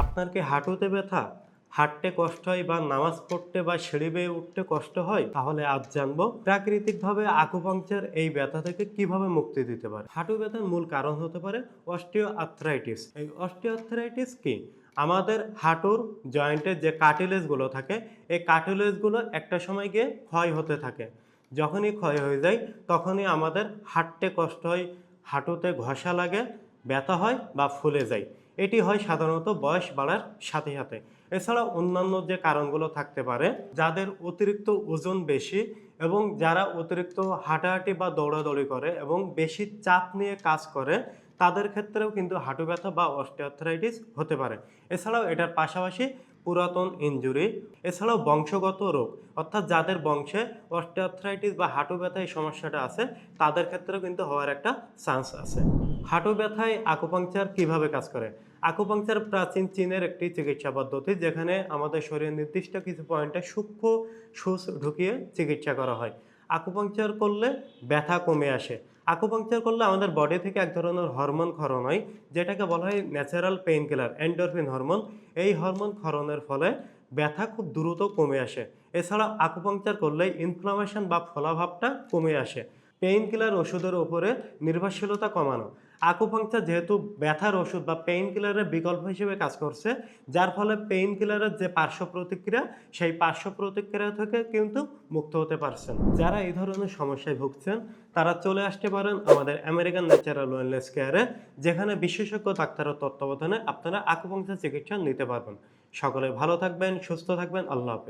আপনার কি হাঁটুতে ব্যথা, হাঁটতে কষ্ট হয় বা নামাজ পড়তে বা সিঁড়ি বেয়ে উঠতে কষ্ট হয়, তাহলে আজ জানব প্রাকৃতিকভাবে আকুপাংচার এই ব্যথা থেকে কীভাবে মুক্তি দিতে পারে। হাঁটু ব্যথার মূল কারণ হতে পারে অস্টিও আর্থ্রাইটিস এই অস্টিও আর্থ্রাইটিস কি? আমাদের হাঁটুর জয়েন্টের যে কার্টিলেজগুলো থাকে, এই কার্টিলেজগুলো একটা সময় গিয়ে ক্ষয় হতে থাকে। যখনই ক্ষয় হয়ে যায়, তখনই আমাদের হাঁটতে কষ্ট হয়, হাঁটুতে ঘষা লাগে ব্যথা হয় বা ফুলে যায়। এটি হয় সাধারণত বয়স বাড়ার সাথে সাথে। এছাড়া অন্যান্য যে কারণগুলো থাকতে পারে, যাদের অতিরিক্ত ওজন বেশি এবং যারা অতিরিক্ত হাঁটাহাঁটি বা দৌড়াদৌড়ি করে এবং বেশি চাপ নিয়ে কাজ করে, তাদের ক্ষেত্রেও কিন্তু হাঁটু ব্যথা বা অস্টিওআর্থ্রাইটিস হতে পারে। এছাড়াও এটার পাশাপাশি পুরাতন ইনজুরি, এছাড়াও বংশগত রোগ। অর্থাৎ যাদের বংশে অস্টিওআর্থ্রাইটিস বা হাঁটু ব্যথা এই সমস্যাটা আছে, তাদের ক্ষেত্রেও কিন্তু হওয়ার একটা চান্স আছে। হাঁটু ব্যথায় আকুপাংচার কীভাবে কাজ করে? আকুপাংচার প্রাচীন চীনের একটি চিকিৎসা পদ্ধতি, যেখানে আমাদের শরীরের নির্দিষ্ট কিছু পয়েন্টে সূক্ষ্ম সুচ ঢুকিয়ে চিকিৎসা করা হয়। আকুপাংচার করলে ব্যথা কমে আসে। আকুপাংচার করলে আমাদের বডি থেকে এক ধরনের হরমোন ক্ষরণ হয়, যেটাকে বলা হয় natural pain killer endorphin hormone এই হরমোন ক্ষরণের ফলে ব্যথা খুব দ্রুত কমে আসে। এছাড়া আকুপাংচার করলে ইনফ্লামেশন বা ফলাভাবটা কমে আসে। পেইন কিলার ওষুধের উপরে নির্ভরশীলতা কমানো। আকুপাংচার যেহেতু ব্যথার ওষুধ বা পেইন কিলারের বিকল্প হিসেবে কাজ করছে, যার ফলে পেইন কিলারের যে পার্শ্ব প্রতিক্রিয়া, সেই পার্শ্ব প্রতিক্রিয়া থেকে কিন্তু মুক্ত হতে পারছেন। যারা এই ধরনের সমস্যায় ভুগছেন, তারা চলে আসতে পারেন আমাদের আমেরিকান ন্যাচারাল ওয়েলনেস কেয়ারে, যেখানে বিশেষজ্ঞ ডাক্তারের তত্ত্বাবধানে আপনারা আকুপাংচার চিকিৎসা নিতে পারবেন। সকলে ভালো থাকবেন, সুস্থ থাকবেন, আল্লাহ হাফেজ।